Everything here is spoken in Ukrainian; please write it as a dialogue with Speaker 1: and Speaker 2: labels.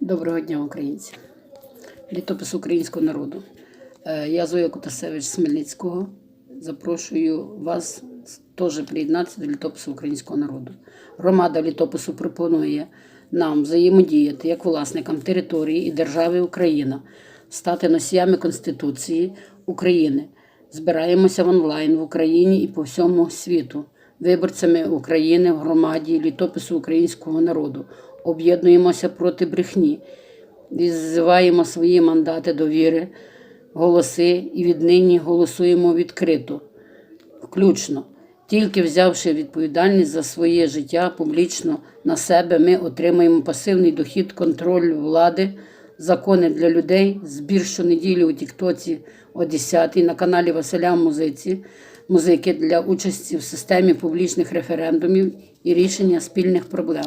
Speaker 1: Доброго дня, українці. Літопис українського народу. Е, Я Зоя Кутасевич з Хмельницького. Запрошую вас теж приєднатися до літопису українського народу. Громада літопису пропонує нам взаємодіяти як власникам території і держави Україна, стати носіями Конституції України. Збираємося в онлайн в Україні і по всьому світу, виборцями України в громаді літопису українського народу. Об'єднуємося проти брехні, відзиваємо свої мандати довіри, голоси і віднині голосуємо відкрито, включно. Тільки взявши відповідальність за своє життя публічно на себе, ми отримаємо пасивний дохід контролю влади, закони для людей, збір щонеділі у Тіктоці о 10 на каналі Василя Музиці, музики для участі в системі публічних референдумів і рішення спільних проблем.